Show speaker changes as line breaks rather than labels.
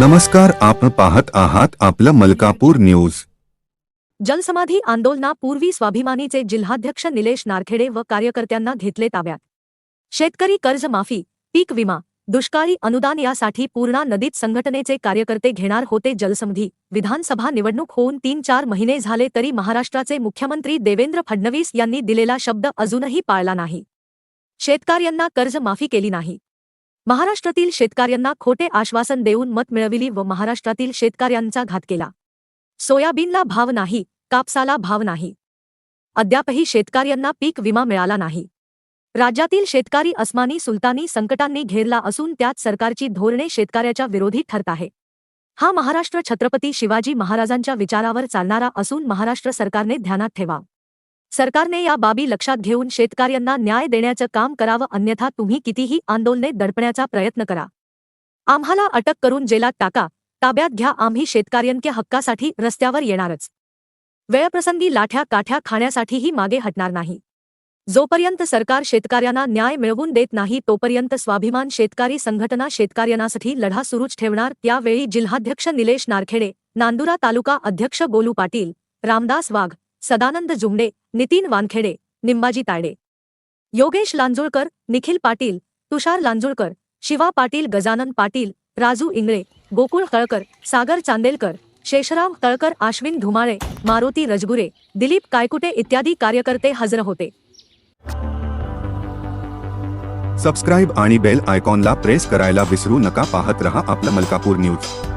नमस्कार आपण पाहत आहात आपलं मलकापूर न्यूज.
जलसमाधी आंदोलनापूर्वी स्वाभिमानीचे जिल्हाध्यक्ष निलेश नारखेडे व कार्यकर्त्यांना घेतले ताब्यात. शेतकरी कर्जमाफी पीक विमा दुष्काळी अनुदान यासाठी पूर्णा नदीत संघटनेचे कार्यकर्ते घेणार होते जलसमधी. विधानसभा निवडणूक होऊन तीन चार महिने झाले तरी महाराष्ट्राचे मुख्यमंत्री देवेंद्र फडणवीस यांनी दिलेला शब्द अजूनही पाळला नाही. शेतकऱ्यांना कर्जमाफी केली नाही. महाराष्ट्रातील शेतकऱ्यांना खोटे आश्वासन देऊन मत मिळविली व महाराष्ट्रातील शेतकऱ्यांचा घात केला. सोयाबीनला भाव नाही कापसाला भाव नाही. अद्यापही शेतकऱ्यांना पीक विमा मिळाला नाही. राज्यातील शेतकरी अस्मानी सुलतानी संकटांनी घेरला असून त्यात सरकारची धोरणे शेतकऱ्याच्या विरोधी ठरत आहे. हा महाराष्ट्र छत्रपती शिवाजी महाराजांच्या विचारावर चालणारा असून महाराष्ट्र सरकारने ध्यानात ठेवा. सरकारने या बाबी लक्षात घेऊन शेतकऱ्यांना न्याय देण्याचं काम करावं अन्यथा तुम्ही कितीही आंदोलने दडपण्याचा प्रयत्न करा. आम्हाला अटक करून जेलात टाका. ताब्यात घ्या. आम्ही शेतकऱ्यांच्या हक्कासाठी रस्त्यावर येणारच. वेळप्रसंगी लाठ्या काठ्या खाण्यासाठीही मागे हटणार नाही. जोपर्यंत सरकार शेतकऱ्यांना न्याय मिळवून देत नाही तोपर्यंत स्वाभिमान शेतकरी संघटना शेतकऱ्यांसाठी लढा सुरूच ठेवणार. त्यावेळी जिल्हाध्यक्ष निलेश नारखेडे नांदुरा तालुका अध्यक्ष गोलू पाटील रामदास वाघ सदानंद जुंगडे नितीन वानखेडे निंबाजी तायडे. योगेश लांजुळकर निखिल पाटील तुषार लांजुळकर शिवा पाटील गजानन पाटील राजू इंगळे गोकुळ कळकर सागर चांदेलकर शेषराव तळकर आश्विन धुमाळे मारुती रजगुरे दिलीप कायकुटे इत्यादी कार्यकर्ते हजर होते.
सबस्क्राईब आणि बेल आयकॉनला प्रेस करायला विसरू नका. पाहत रहा आपलं मलकापूर न्यूज